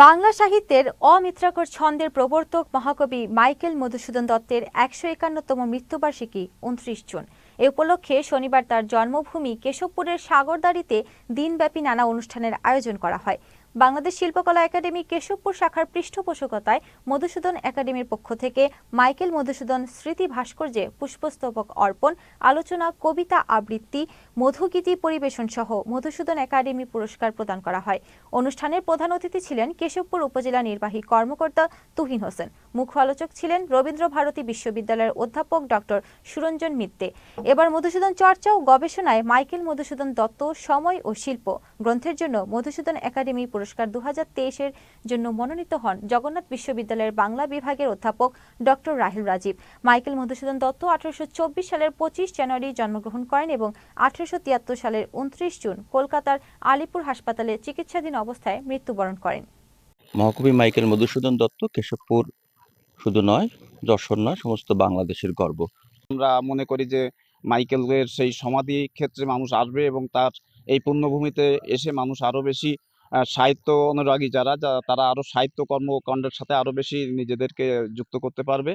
বাংলা সাহিত্যের অমিত্রাকর ছন্দের প্রবর্তক মহাকবি মাইকেল মধুসূদন দত্তের একশো একান্নতম মৃত্যুবার্ষিকী, উনত্রিশ জুন। এ উপলক্ষে শনিবার তার জন্মভূমি কেশবপুরের সাগরদাড়িতে দিনব্যাপী নানা অনুষ্ঠানের আয়োজন করা হয়। বাংলাদেশ শিল্পকলা একাডেমি কেশবপুর শাখার পৃষ্ঠপোষকতায় মধুসূদন একাডেমির পক্ষ থেকে মাইকেল মধুসূদন স্মৃতি ভাস্কর্যে পুষ্পস্তবক অর্পণ, আলোচনা, কবিতা আবৃত্তি, মধুগীতি পরিবেশন সহ মধুসূদন একাডেমি পুরস্কার প্রদান করা হয়। অনুষ্ঠানের প্রধান অতিথি ছিলেন কেশবপুর উপজেলা নির্বাহী কর্মকর্তা তুহিন হোসেন। মুখ্য আলোচক ছিলেন রবীন্দ্র ভারতী বিশ্ববিদ্যালয়ের অধ্যাপক ডক্টর সুরঞ্জন মিত্তে। এবার মধুসূদন চর্চা ও গবেষণায় মাইকেল মধুসূদন দত্ত, সময় ও শিল্প গ্রন্থের জন্য মধুসূদন একাডেমি পুরস্কার দু হাজার জন্য মনোনীত হন জগন্নাথ বিশ্ববিদ্যালয়ের বাংলা বিভাগের অধ্যাপক ডক্টর রাহিল রাজীব। মাইকেল মধুসূদন দত্ত আঠারোশো চব্বিশ সালের পঁচিশ জানুয়ারি জন্মগ্রহণ করেন এবং আঠারোশো তিয়াত্তর সালের উনত্রিশ জুন কলকাতার আলিপুর হাসপাতালে চিকিৎসাধীন অবস্থায় মৃত্যুবরণ করেন। মহাকবি মাইকেল মধুসূদন দত্ত কেশবপুর শুধু নয় যশোর নয় সমস্ত বাংলাদেশের গর্ব। আমরা মনে করি যে মাইকেলের সেই সমাধি ক্ষেত্রে মানুষ আসবে এবং তার এই পুণ্যভূমিতে এসে মানুষ আরও বেশি সাহিত্য অনুরাগী যারা তারা আরও সাহিত্য কর্মকাণ্ডের সাথে আরও বেশি নিজেদেরকে যুক্ত করতে পারবে।